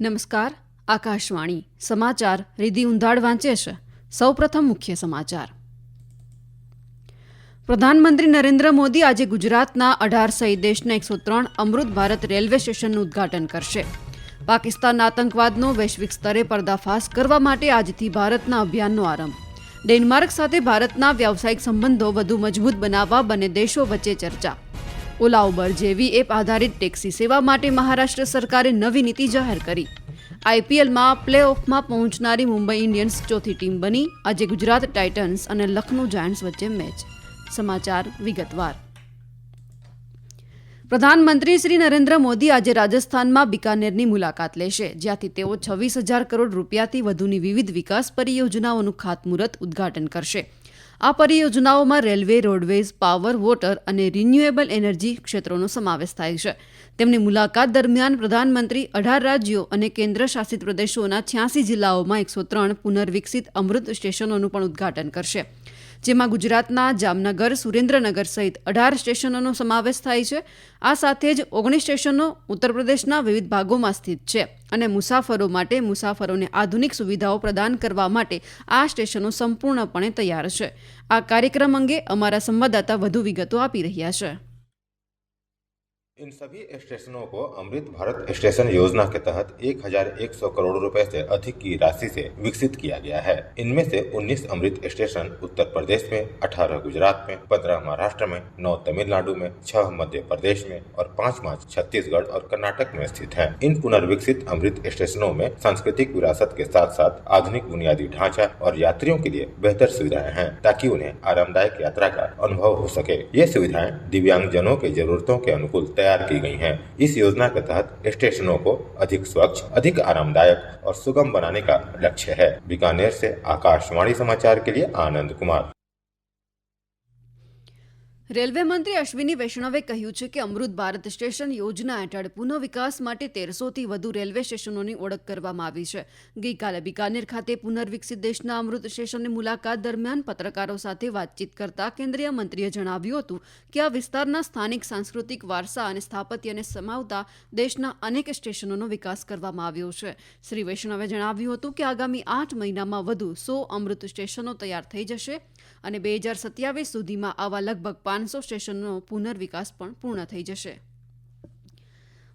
નમસ્કાર, આકાશવાણી, સમાચાર રિધિ ઉંધાડ વાંચે છે. સૌપ્રથમ મુખ્ય સમાચાર. પ્રધાનમંત્રી નરેન્દ્ર મોદી આજે ગુજરાતના અઢાર સહિત દેશના એકસો ત્રણ અમૃત ભારત રેલવે સ્ટેશનનું ઉદ્ઘાટન કરશે. પાકિસ્તાન આતંકવાદનો વૈશ્વિક સ્તરે પર્દાફાશ કરવા માટે આજથી ભારતના અભિયાનનો આરંભ. ડેનમાર્ક સાથે ભારતના વ્યાવસાયિક સંબંધો વધુ મજબૂત બનાવવા બંને દેશો વચ્ચે ચર્ચા. ઓલા ઉબર જેવી એપ આધારિત ટેક્સી સેવા માટે મહારાષ્ટ્ર સરકારે નવી નીતિ જાહેર કરી. આઈપીએલમાં પ્લે ઓફમાં પહોંચનારી મુંબઈ ઇન્ડિયન્સ ચોથી ટીમ બની. આજે ગુજરાત ટાઇટન્સ અને લખનૌ જાયન્ટ્સ વચ્ચે મેચ. સમાચાર વિગતવાર. પ્રધાનમંત્રી શ્રી નરેન્દ્ર મોદી આજે રાજસ્થાનમાં બિકાનેરની મુલાકાત લેશે, જ્યાંથી તેઓ છવ્વીસ હજાર કરોડ રૂપિયાથી વધુની વિવિધ વિકાસ પરિયોજનાઓનું ખાતમુહૂર્ત ઉદ્ઘાટન કરશે. આ પરિયોજનાઓમાં રેલવે, રોડવેઝ, પાવર, વોટર અને રિન્યુએબલ એનર્જી ક્ષેત્રોનો સમાવેશ થાય છે. તેમની મુલાકાત દરમિયાન પ્રધાનમંત્રી અઢાર રાજ્યો અને કેન્દ્ર શાસિત પ્રદેશોના છ્યાસી જિલ્લાઓમાં એકસો ત્રણ પુનર્વિકસિત અમૃત સ્ટેશનોનું પણ ઉદ્ઘાટન કરશે. જેમાં ગુજરાતના જામનગર, સુરેન્દ્રનગર સહિત અઢાર સ્ટેશનોનો સમાવેશ થાય છે. આ સાથે જ ઓગણીસ સ્ટેશનો ઉત્તર પ્રદેશના વિવિધ ભાગોમાં સ્થિત છે અને મુસાફરો માટે મુસાફરોને આધુનિક સુવિધાઓ પ્રદાન કરવા માટે આ સ્ટેશનો સંપૂર્ણપણે તૈયાર છે. આ કાર્યક્રમ અંગે અમારા સંવાદદાતા વધુ વિગતો આપી રહ્યા છે. इन सभी स्टेशनों को अमृत भारत स्टेशन योजना के तहत 1100 करोड़ रुपए से अधिक की राशि से विकसित किया गया है। इनमें से 19 अमृत स्टेशन उत्तर प्रदेश में 18 गुजरात में 15 महाराष्ट्र में 9 तमिलनाडु में 6 मध्य प्रदेश में और 5 पाँच छत्तीसगढ़ और कर्नाटक में स्थित है। इन पुनर्विकसित अमृत स्टेशनों में सांस्कृतिक विरासत के साथ साथ आधुनिक बुनियादी ढांचा और यात्रियों के लिए बेहतर सुविधाएँ हैं, ताकि उन्हें आरामदायक यात्रा का अनुभव हो सके। ये सुविधाएँ दिव्यांगजनों के जरूरतों के अनुकूल तैयार की गई हैं इस योजना के तहत स्टेशनों को अधिक स्वच्छ अधिक आरामदायक और सुगम बनाने का लक्ष्य है बीकानेर से आकाशवाणी समाचार के लिए आनंद कुमार રેલવે મંત્રી અશ્વિની વૈષ્ણવે કહ્યું છે કે અમૃત ભારત સ્ટેશન યોજના હેઠળ પુનઃ વિકાસ માટે તેરસોથી વધુ રેલવે સ્ટેશનોની ઓળખ કરવામાં આવી છે. ગઈકાલે બિકાનેર ખાતે પુનર્વિકસિત દેશના અમૃત સ્ટેશનની મુલાકાત દરમિયાન પત્રકારો સાથે વાતચીત કરતા કેન્દ્રીય મંત્રીએ જણાવ્યું હતું કે આ વિસ્તારના સ્થાનિક સાંસ્કૃતિક વારસા અને સ્થાપત્યને સમાવતા દેશના અનેક સ્ટેશનોનો વિકાસ કરવામાં આવ્યો છે. શ્રી વૈષ્ણવે જણાવ્યું હતું કે આગામી આઠ મહિનામાં વધુ સો અમૃત સ્ટેશનો તૈયાર થઈ જશે અને બે હજાર સત્યાવીસ સુધીમાં આવા લગભગ પાંચસો સ્ટેશનનો પુનર્વિકાસ પણ પૂર્ણ થઈ જશે.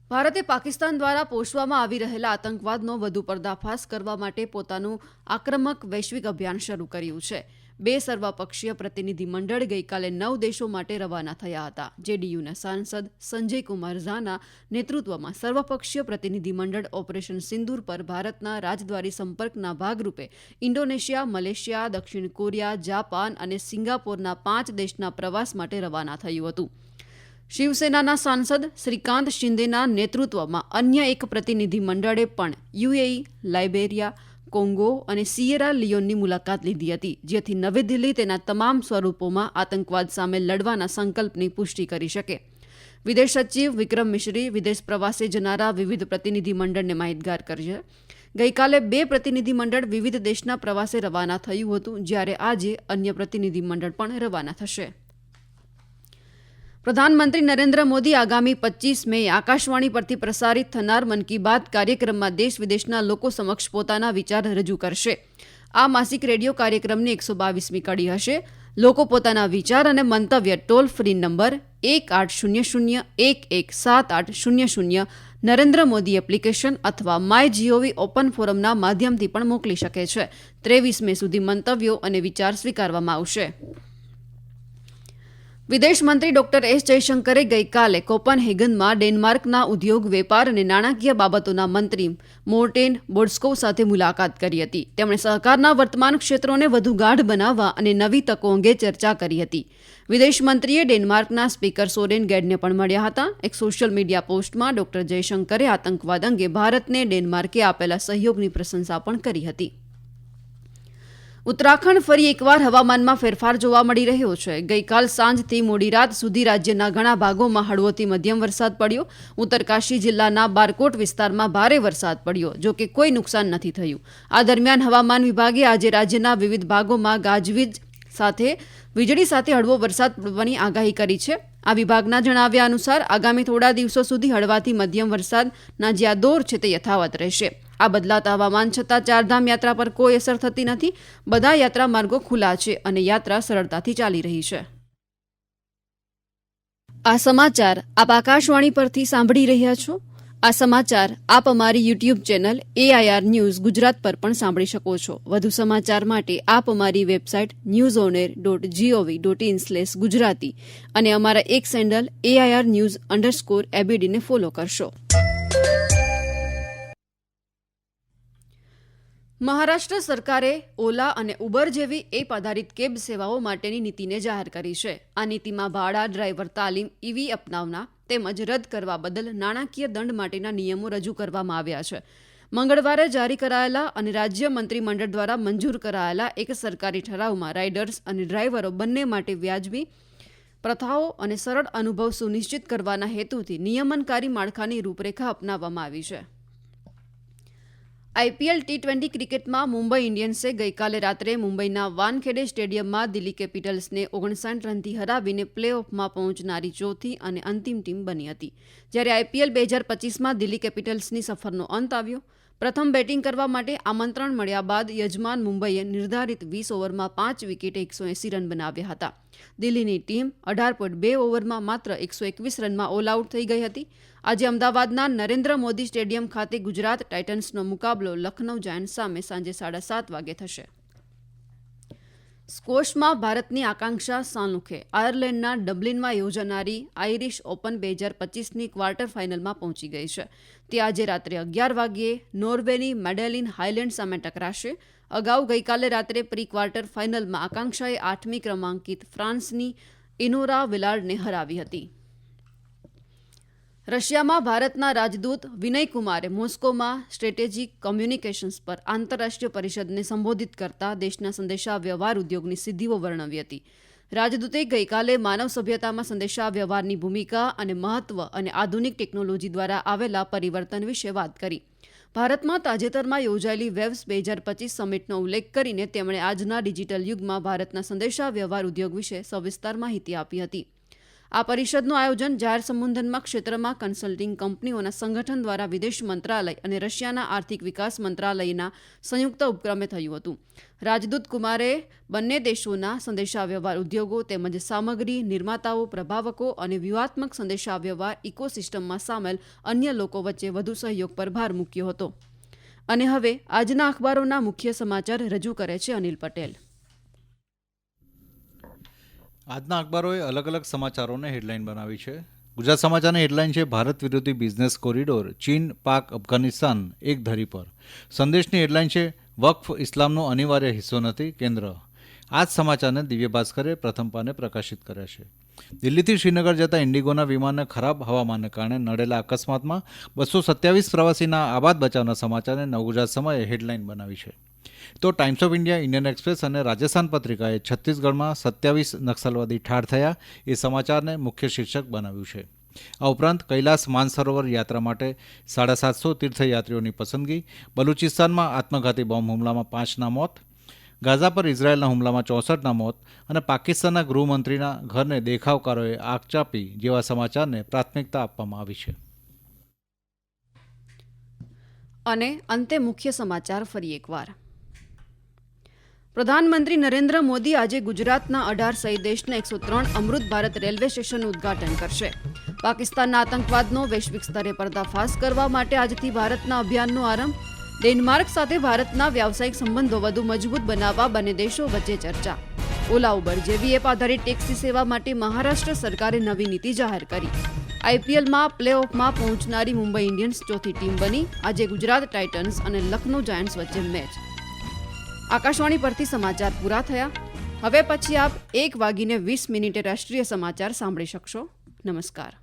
ભારતે પાકિસ્તાન દ્વારા પોષવામાં આવી રહેલા આતંકવાદનો વધુ પર્દાફાશ કરવા માટે પોતાનું આક્રમક વૈશ્વિક અભિયાન શરૂ કર્યું છે. બે સર્વપક્ષીય પ્રતિનિધિ મંડળ ગઈકાલે નવ દેશો માટે રવાના થયા હતા. જેડીયુના સાંસદ સંજય કુમાર ઝાના નેતૃત્વમાં સર્વપક્ષીય પ્રતિનિધિ મંડળ ઓપરેશન સિંદૂર પર ભારતના રાજદ્વારી સંપર્કના ભાગરૂપે ઇન્ડોનેશિયા, મલેશિયા, દક્ષિણ કોરિયા, જાપાન અને સિંગાપોરના પાંચ દેશના પ્રવાસ માટે રવાના થયું હતું. શિવસેનાના સાંસદ શ્રીકાંત શિંદેના નેતૃત્વમાં અન્ય એક પ્રતિનિધિમંડળે પણ યુએઈ, લાઇબેરિયા કોંગો અને સિયેરા લિયોનની મુલાકાત લીધી હતી, જેથી નવી દિલ્હી તેના તમામ સ્વરૂપોમાં આતંકવાદ સામે લડવાના સંકલ્પની પુષ્ટિ કરી શકે. વિદેશ સચિવ વિક્રમ મિશ્રી વિદેશ પ્રવાસે જનારા વિવિધ પ્રતિનિધિ મંડળને માહિતગાર કરશે. ગઈકાલે બે પ્રતિનિધિમંડળ વિવિધ દેશના પ્રવાસે રવાના થયું હતું, જ્યારે આજે અન્ય પ્રતિનિધિમંડળ પણ રવાના થશે. પ્રધાનમંત્રી નરેન્દ્ર મોદી આગામી પચીસ મે આકાશવાણી પરથી પ્રસારિત થનાર મન કી બાત કાર્યક્રમમાં દેશ વિદેશના લોકો સમક્ષ પોતાના વિચાર રજૂ કરશે. આ માસિક રેડિયો કાર્યક્રમની એકસો બાવીસમી કડી હશે. લોકો પોતાના વિચાર અને મંતવ્ય ટોલ ફ્રી નંબર એક આઠ શૂન્ય શૂન્ય એક એક સાત આઠ શૂન્ય શૂન્ય નરેન્દ્ર મોદી એપ્લિકેશન અથવા my G O V open ફોરમના માધ્યમથી પણ મોકલી શકે છે. ત્રેવીસ મે સુધી મંતવ્યો અને વિચાર સ્વીકારવામાં આવશે. વિદેશ મંત્રી ડોક્ટર એસ જયશંકરે ગઈકાલે કોપનહેગનમાં ડેનમાર્કના ઉદ્યોગ, વેપાર અને નાણાકીય બાબતોના મંત્રી મોર્ટેન બોડસ્કો સાથે મુલાકાત કરી હતી. તેમણે સહકારના વર્તમાન ક્ષેત્રોને વધુ ગાઢ બનાવવા અને નવી તકો અંગે ચર્ચા કરી હતી. વિદેશ મંત્રીએ ડેનમાર્કના સ્પીકર સોરેન ગેડને પણ મળ્યા હતા. એક સોશિયલ મીડિયા પોસ્ટમાં ડોક્ટર જયશંકરે આતંકવાદ અંગે ભારતને ડેનમાર્કે આપેલા સહયોગની પ્રશંસા પણ કરી હતી. ઉત્તરાખંડ ફરી એકવાર હવામાનમાં ફેરફાર જોવા મળી રહ્યો છે. ગઈકાલ સાંજથી મોડી રાત સુધી રાજ્યના ઘણા ભાગોમાં હળવોથી મધ્યમ વરસાદ પડ્યો. ઉત્તરકાશી જિલ્લાના બારકોટ વિસ્તારમાં ભારે વરસાદ પડ્યો, જો કે કોઈ નુકસાન નથી થયું. આ દરમિયાન હવામાન વિભાગે આજે રાજ્યના વિવિધ ભાગોમાં ગાજવીજ સાથે, વીજળી સાથે હળવો વરસાદ પડવાની આગાહી કરી છે. આ વિભાગના જણાવ્યા અનુસાર, આગામી થોડા દિવસો સુધી હળવાથી મધ્યમ વરસાદના જ્યાં દોર છે તે યથાવત રહેશે. આ બદલાતા હવામાન છતાં ચારધામ યાત્રા પર કોઈ અસર થતી નથી. બધા યાત્રા માર્ગો ખુલ્લા છે અને યાત્રા સરળતાથી ચાલી રહી છે. આ સમાચાર આપ આકાશવાણી પરથી સાંભળી રહ્યા છો. આ સમાચાર આપ અમારી YouTube channel AIR news Gujarat પર પણ સાંભળી શકો છો. વધુ સમાચાર માટે આપ અમારી website news on air dot G O V dot in slash Gujarati અને અમારા એક સેન્ડલ એઆઈઆર ન્યૂઝ અંડરસ્કોર એબીડીને ફોલો કરશો. મહારાષ્ટ્ર સરકારે ઓલા અને ઉબર જેવી એપ આધારિત કેબ સેવાઓ માટેની નીતિને જાહેર કરી છે. આ નીતિમાં ભાડા, ડ્રાઈવર, તાલીમ, ઈવી અપનાવના તેમજ રદ કરવા બદલ નાણાકીય દંડ માટેના નિયમો રજૂ કરવામાં આવ્યા છે. મંગળવારે જારી કરાયેલા અને રાજ્ય મંત્રીમંડળ દ્વારા મંજૂર કરાયેલા એક સરકારી ઠરાવમાં રાઇડર્સ અને ડ્રાઈવરો બંને માટે વ્યાજબી પ્રથાઓ અને સરળ અનુભવ સુનિશ્ચિત કરવાના હેતુથી નિયમનકારી માળખાની રૂપરેખા અપનાવવામાં આવી છે. આઈપીએલ ટી ટ્વેન્ટી ક્રિકેટમાં મુંબઈ ઇન્ડિયન્સે ગઈકાલે રાત્રે મુંબઈના વાનખેડે સ્ટેડિયમમાં દિલ્હી કેપિટલ્સને ઓગણસાઠ રનથી હરાવીને પ્લે ઓફમાં પહોંચનારી ચોથી અને અંતિમ ટીમ બની હતી. જ્યારે આઈપીએલ બે હજાર પચીસમાં દિલ્હી કેપિટલ્સની સફરનો અંત આવ્યો પ્રથમ બેટિંગ કરવા માટે આમંત્રણ મળ્યા બાદ યજમાન મુંબઈએ નિર્ધારિત વીસ ઓવરમાં પાંચ વિકેટે એકસો એંસી રન બનાવ્યા હતા. દિલ્હીની ટીમ અઢાર પોઈન્ટ બે ઓવરમાં માત્ર એકસો એકવીસ રનમાં ઓલ આઉટ થઈ ગઈ હતી. આજે અમદાવાદના નરેન્દ્ર મોદી સ્ટેડિયમ ખાતે ગુજરાત ટાઇટન્સનો મુકાબલો લખનૌ જાયન્ટ્સ સામે સાંજે સાડા સાત વાગે થશે. સ્કોશમાં ભારતની આકાંક્ષા સાનુખે. આયર્લેન્ડના ડબલિનમાં યોજાનારી આઇરિશ ઓપન બે હજાર પચીસની ક્વાર્ટર ફાઇનલમાં પહોંચી ગઈ છે. તે આજે રાત્રે અગિયાર વાગ્યે નોર્વેની મેડેલિન હાઇલેન્ડ સામે ટકરાશે. અગાઉ ગઈકાલે રાત્રે પ્રી ક્વાર્ટર ફાઇનલમાં આકાંક્ષાએ આઠમી ક્રમાંકિત ફ્રાન્સની ઇનોરા વિલાર્ડને હરાવી હતી. રશિયામાં ભારતના રાજદૂત વિનયકુમારે મોસ્કોમાં સ્ટ્રેટેજિક કોમ્યુનિકેશન્સ પર આંતરરાષ્ટ્રીય પરિષદને સંબોધિત કરતા દેશના સંદેશા વ્યવહાર ઉદ્યોગની સિદ્ધિઓ વર્ણવી હતી. રાજદૂતે ગઈકાલે માનવ સભ્યતામાં સંદેશા વ્યવહારની ભૂમિકા અને મહત્વ અને આધુનિક ટેકનોલોજી દ્વારા આવેલા પરિવર્તન વિશે વાત કરી. ભારતમાં તાજેતરમાં યોજાયેલી વેવ્સ બે હજાર પચીસ સમિટનો ઉલ્લેખ કરીને તેમણે આજના ડિજિટલ યુગમાં ભારતના સંદેશા વ્યવહાર ઉદ્યોગ વિશે સવિસ્તાર માહિતી આપી હતી. આ પરિષદનું આયોજન જાહેર સંબોધનમાં ક્ષેત્રમાં કન્સલ્ટિંગ કંપનીઓના સંગઠન દ્વારા વિદેશ મંત્રાલય અને રશિયાના આર્થિક વિકાસ મંત્રાલયના સંયુક્ત ઉપક્રમે થયું હતું. રાજદૂત કુમારે બંને દેશોના સંદેશાવ્યવહાર ઉદ્યોગો તેમજ સામગ્રી, નિર્માતાઓ, પ્રભાવકો અને વ્યૂહાત્મક સંદેશાવ્યવહાર ઇકોસિસ્ટમમાં સામેલ અન્ય લોકો વચ્ચે વધુ સહયોગ પર ભાર મૂક્યો હતો. અને હવે આજના અખબારોના મુખ્ય સમાચાર રજૂ કરે છે અનિલ પટેલ. આજના અખબારોએ અલગ અલગ સમાચારોને હેડલાઇન બનાવી છે. ગુજરાત સમાચારની હેડલાઇન છે, ભારત વિરોધી બિઝનેસ કોરિડોર, ચીન, પાક, અફઘાનિસ્તાન, એક ધરી પર. સંદેશની હેડલાઇન છે, વક્ફ ઇસ્લામનો અનિવાર્ય હિસ્સો નથી, કેન્દ્ર. આ જ સમાચારને દિવ્ય ભાસ્કરે પ્રથમ પાને પ્રકાશિત કર્યા છે. દિલ્હીથી શ્રીનગર જતા ઇન્ડિગોના વિમાનને ખરાબ હવામાનને કારણે નડેલા અકસ્માતમાં બસો સત્યાવીસ પ્રવાસીના આબાદ બચાવના સમાચારને નવગુજરાત સમયે હેડલાઇન બનાવી છે. તો Times of India, Indian Express અને રાજસ્થાન પત્રિકાએ છત્તીસગઢમાં સત્યાવીસ નક્સલવાદી ઠાર થયા એ સમાચારને મુખ્ય શીર્ષક બનાવ્યું છે. આ ઉપરાંત કૈલાસ માનસરોવર યાત્રા માટે સાડા સાતસો તીર્થયાત્રીઓની પસંદગી, બલુચિસ્તાનમાં આત્મઘાતી બોમ્બ હુમલામાં પાંચના મોત, ગાઝા પર ઇઝરાયેલના હુમલામાં ચોસઠના મોત અને પાકિસ્તાનના ગૃહમંત્રીના ઘરને દેખાવકારોએ આગ ચાપી જેવા સમાચારને પ્રાથમિકતા આપવામાં આવી છે. અને અંતે મુખ્ય સમાચાર ફરી એકવાર. પ્રધાનમંત્રી નરેન્દ્ર મોદી આજે ગુજરાતના અઢાર સહિત દેશના એકસો ત્રણ અમૃત ભારત રેલવે સ્ટેશનનું ઉદ્ઘાટન કરશે. પાકિસ્તાનના આતંકવાદનો વૈશ્વિક સ્તરે પર્દાફાશ કરવા માટે આજથી ભારતના અભિયાનનો આરંભ, ડેનમાર્ક સાથે ભારતના વ્યાવસાયિક સંબંધો વધુ મજબૂત બનાવવા બંને દેશો વચ્ચે ચર્ચા. ઓલા ઉબર જેવી એપ આધારિત ટેક્સી સેવા માટે મહારાષ્ટ્ર સરકારે નવી નીતિ જાહેર કરી. આઈપીએલમાં પ્લે ઓફમાં પહોંચનારી મુંબઈ ઇન્ડિયન્સ ચોથી ટીમ બની. આજે ગુજરાત ટાઇટન્સ અને લખનૌ જાયન્ટ્સ વચ્ચે મેચ. આકાશવાણી પરથી સમાચાર પૂરા થયા. હવે પછી આપ એક વાગીને વીસ મિનિટે રાષ્ટ્રીય સમાચાર સાંભળી શકશો. નમસ્કાર.